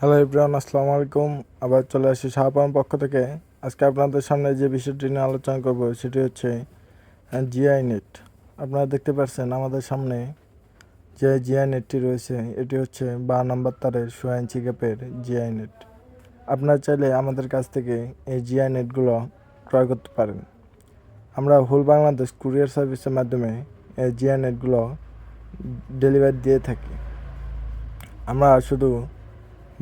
Hello Ibrahim আসসালামু আলাইকুম আবার চলে আসি শাহপাম পক্ষ থেকে। আজকে আপনাদের সামনে যে বিষয়টি নিয়ে আলোচনা করব, সেটি হচ্ছে জিআই নেট। আপনারা দেখতে পাচ্ছেন আমাদের সামনে যে জিআই নেটটি রয়েছে, এটি হচ্ছে বা নম্বর তারের সোয়া ইঞ্চি গ্যাপের জিআই নেট। আপনারা চাইলে আমাদের কাছ থেকে এই জিআই নেটগুলো ক্রয় করতে পারেন। আমরা হোল বাংলাদেশ কুরিয়ার সার্ভিসের মাধ্যমে এই জিআই নেটগুলো ডেলিভারি দিয়ে থাকি। আমরা শুধু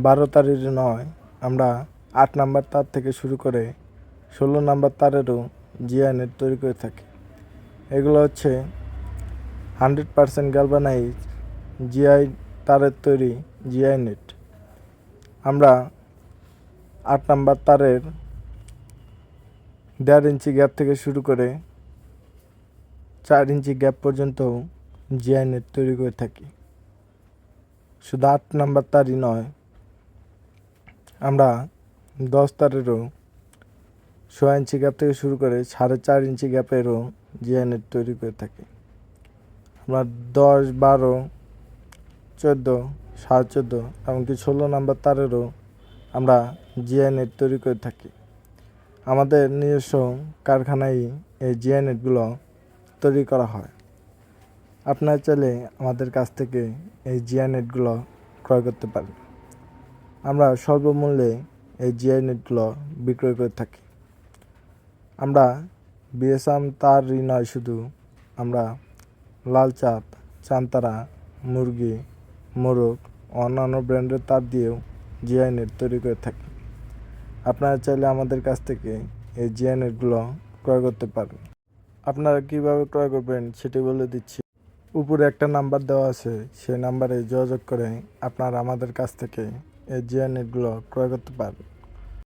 বারো তারের নয়, আমরা আট নাম্বার তার থেকে শুরু করে ষোলো নাম্বার তারেরও নেট তৈরি করে থাকি। এগুলো হচ্ছে হান্ড্রেড পারসেন্ট গ্যালবানাইজ জিআই তারের তৈরি জিআই নেট। আমরা আট নাম্বার তারের দেড় ইঞ্চি গ্যাপ থেকে শুরু করে চার ইঞ্চি গ্যাপ পর্যন্ত জিআই নেট তৈরি করে থাকি। শুধু আট নাম্বার তারই নয় আমরা দশ তারেরও ছয় ইঞ্চি গ্যাপ থেকে শুরু করে সাড়ে চার ইঞ্চি গ্যাপেরও জিআই নেট তৈরি করে থাকি। আমরা দশ, বারো, চোদ্দ, সাড়ে চোদ্দ এমনকি ষোলো নাম্বার তারেরও আমরা জিআই নেট তৈরি করে থাকি। আমাদের নিজস্ব কারখানায় এই জিআই নেটগুলো তৈরি করা হয়। আপনারা চাইলে আমাদের কাছ থেকে এই জিআই নেটগুলো ক্রয় করতে পারেন। আমরা স্বল্পমূল্যে এই জিআই নেটগুলো বিক্রয় করে থাকি। আমরা বিএসএম তারই নয়, শুধু আমরা লাল চাঁদ চান্তারা মুরগি, মোরগ, অন্যান্য ব্র্যান্ডের তার দিয়েও জিআই নেট তৈরি করে থাকি। আপনারা চাইলে আমাদের কাছ থেকে এই জিআই নেটগুলো ক্রয় করতে পারেন আপনারা কীভাবে ক্রয় করবেন সেটি বলে দিচ্ছি। উপরে একটা নাম্বার দেওয়া আছে, সেই নাম্বারে যোগাযোগ করে আপনারা আমাদের কাছ থেকে এই জিআই নেটগুলো ক্রয় করতে পারবেন